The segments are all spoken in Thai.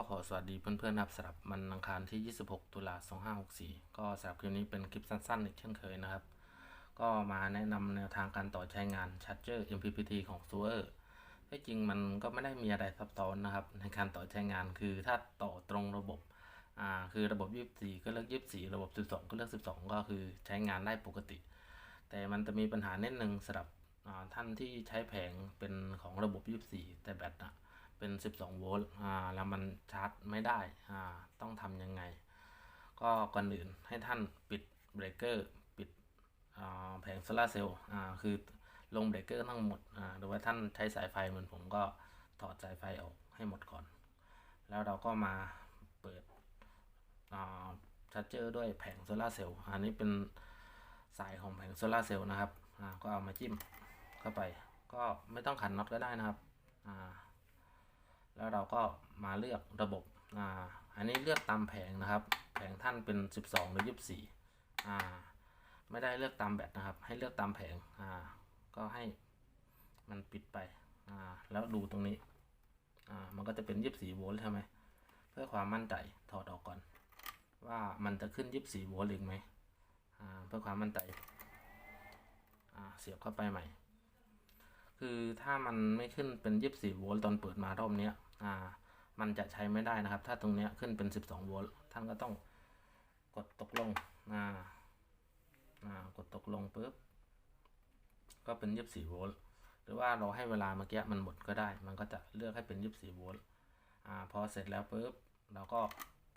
ก็ขอสวัสดีเพื่อนๆนะครับสำหรับมันอังคารที่ 26 ตุลา2564 ก็สำหรับคลิปนี้เป็นคลิปสั้นๆ อีกเช่นเคยนะครับ ก็มาแนะนำแนวทางการต่อใช้งาน Charger MPPT ของ s u e r ที่จริงมันก็ไม่ได้มีอะไรซับซ้อนนะครับ ในการต่อใช้งานคือถ้าต่อตรงระบบ อ่า คือระบบ 24 ก็เลือก 24 ระบบ 12 ก็เลือก 12 ก็คือใช้งานได้ปกติ แต่มันจะมีปัญหาเน้นหนึ่งสำหรับท่านที่ใช้แผงเป็นของระบบ 24 แต่แบตอะ เป็น 12 โวลต์อ่าแล้วมันชาร์จไม่ได้อ่าต้องทำยังไง ก็ก่อนอื่นให้ท่านปิดเบรกเกอร์ปิดแผงโซลาเซลล์อ่าคือลงเบรกเกอร์ทั้งหมดอ่าหรือว่าท่านใช้สายไฟเหมือนผมก็ถอดสายไฟออกให้หมดก่อน แล้วเราก็มาเปิดชาร์จเจอร์ด้วยแผงโซลาเซลล์ อันนี้เป็นสายของแผงโซลาเซลล์นะครับอ่าก็เอามาจิ้มเข้าไป ก็ไม่ต้องขันน็อตก็ได้นะครับ อ่า แล้วเราก็มาเลือกระบบอ่าอันนี้เลือกตามแผงนะครับ แผงท่านเป็น 12 หรือ 24อ่าไม่ได้เลือกตามแบตนะครับ ให้เลือกตามแผงอ่าก็ให้มันปิดไปอ่าแล้วดูตรงนี้อ่ามันก็จะเป็น 24 โวลต์ใช่ไหมเพื่อความมั่นใจถอดออกก่อน ว่ามันจะขึ้น 24 โวลต์อีกไหมอ่าเพื่อความมั่นใจอ่าเสียบเข้าไปใหม่ คือถ้ามันไม่ขึ้นเป็น 24 โวลต์ตอนเปิดมารอบนี้อ่า มันจะใช้ไม่ได้นะครับ ถ้าตรงนี้ขึ้นเป็น 12 โวลต์ท่านก็ต้องกดตกลงอ่าอ่ากดตกลงปุ๊บก็เป็น 24 โวลต์หรือว่าเราให้เวลาเมื่อกี้มันหมดก็ได้ มันก็จะเลือกให้เป็น 24 โวลต์อ่าพอเสร็จแล้วปุ๊บเราก็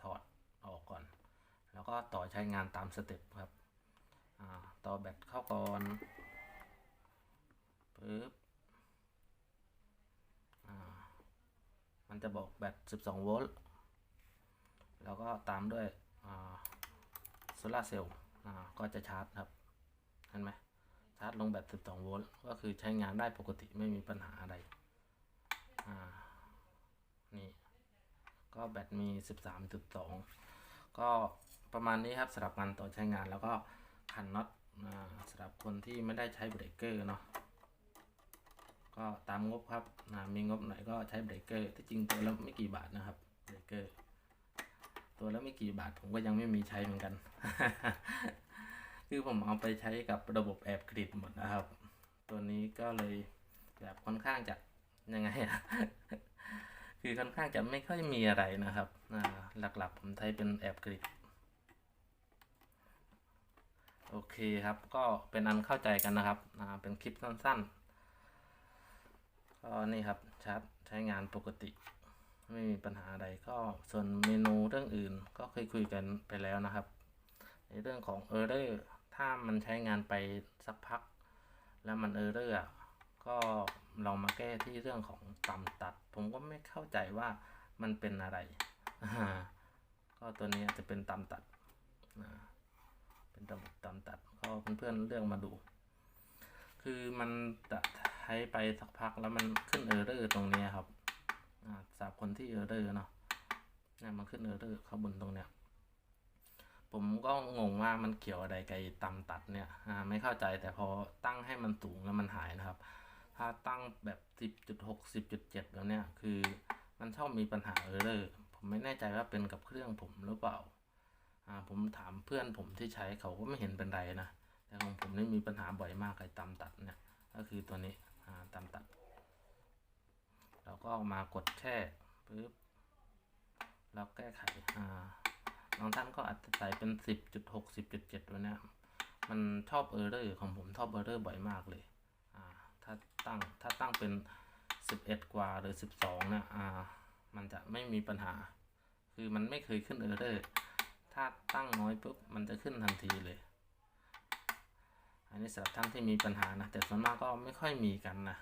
ถอดออกก่อน แล้วก็ต่อใช้งานตามสเต็ปครับอ่าต่อแบตเข้าก่อนปุ๊บ อ่า มัน จะบอกแบต 12 โวลต์ แล้วก็ตามด้วยโซลาเซลล์ก็จะชาร์จครับ เห็นไหมชาร์จลงแบต12 โวลต์ ก็คือใช้งานได้ปกติไม่มีปัญหาอะไร นี่ ก็แบตมี 13.2 ก็ประมาณนี้ครับสำหรับการต่อใช้งานแล้วก็ขันน็อตสำหรับคนที่ไม่ได้ใช้เบรกเกอร์เนาะ ก็ตามงบครับนะมีงบไหนก็ใช้เบรกเกอร์ที่จริงตัวละไม่กี่บาทนะครับเบรกเกอร์ตัวละไม่กี่บาทผมก็ยังไม่มีใช้เหมือนกัน คือผมเอาไปใช้กับระบบแอบกริดหมดนะครับ ตัวนี้ก็เลยแบบค่อนข้างจะยังไงอะคือค่อนข้างจะไม่ค่อยมีอะไรนะครับหลักๆผมใช้เป็นแอบกริดโอเคครับ ก็เป็นอันเข้าใจกันนะครับ เป็นคลิปสั้น ๆ ก็นี่ครับชาร์จใช้งานปกติ ไม่มีปัญหาอะไรก็ส่วนเมนูเรื่องอื่นก็เคยคุยกันไปแล้วนะครับ ในเรื่องของเออร์เรอร์ถ้ามันใช้งานไปสักพัก แล้วมันเออร์เรอร์ก็เรามาแก้ที่เรื่องของต่ำตัด ผมก็ไม่เข้าใจว่ามันเป็นอะไร ก็ตัวนี้จะเป็นต่ำตัด เป็นระบบต่ำตัด ก็เพื่อนๆเลือกมาดู คือมันจะ ช้ไปสักพักแล้วมันขึ้นเออร์เรอร์ตรงนี้ครับอ่าสำหรับคนที่เออร์เรอร์เนาะเนี่ยมันขึ้นเออร์เรอร์ข้างบนตรงเนี้ยผมก็งงว่ามันเกี่ยวอะไรกับต่ำตัดเนี่ยอ่าไม่เข้าใจแต่พอตั้งให้มันสูงแล้วมันหายนะครับ ถ้าตั้งแบบ 10.6 10.7แบบเนี้ยคือมันชอบมีปัญหาเออร์เรอร์ผมไม่แน่ใจว่าเป็นกับเครื่องผมหรือเปล่าอ่าผมถามเพื่อนผมที่ใช้เขาก็ไม่เห็นเป็นไรนะแต่ของผมนี่มีปัญหาบ่อยมากไอ้ต่ำตัดเนี่ยก็คือตัวนี้ อ่าต่ำตัด เราก็มากดแช่ปึ๊บแล้วแก้ไขอ่าบางท่านก็อาจจะใส่เป็น 10.6 10.7วันเนี้ยมันชอบเออร์เรอร์ของผมชอบเออร์เรอร์บ่อยมากเลยอ่าถ้าตั้งถ้าตั้งเป็น 11 กว่าหรือ 12เนี่ยอ่ามันจะไม่มีปัญหา คือมันไม่เคยขึ้นเออร์เรอร์ถ้าตั้งน้อยปุ๊บมันจะขึ้นทันทีเลย นี้สำหรับท่านที่มีปัญหานะ แต่ส่วนมากก็ไม่ค่อยมีกันนะ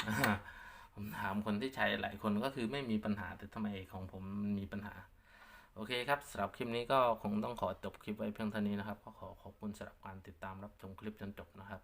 ผมถามคนที่ใช้หลายคนก็คือไม่มีปัญหา แต่ทำไมของผมมันมีปัญหา โอเคครับสำหรับคลิปนี้ก็คงต้องขอจบคลิปไว้เพียงเท่านี้นะครับ ก็ขอขอบคุณสำหรับการติดตามรับชมคลิปจนจบนะครับ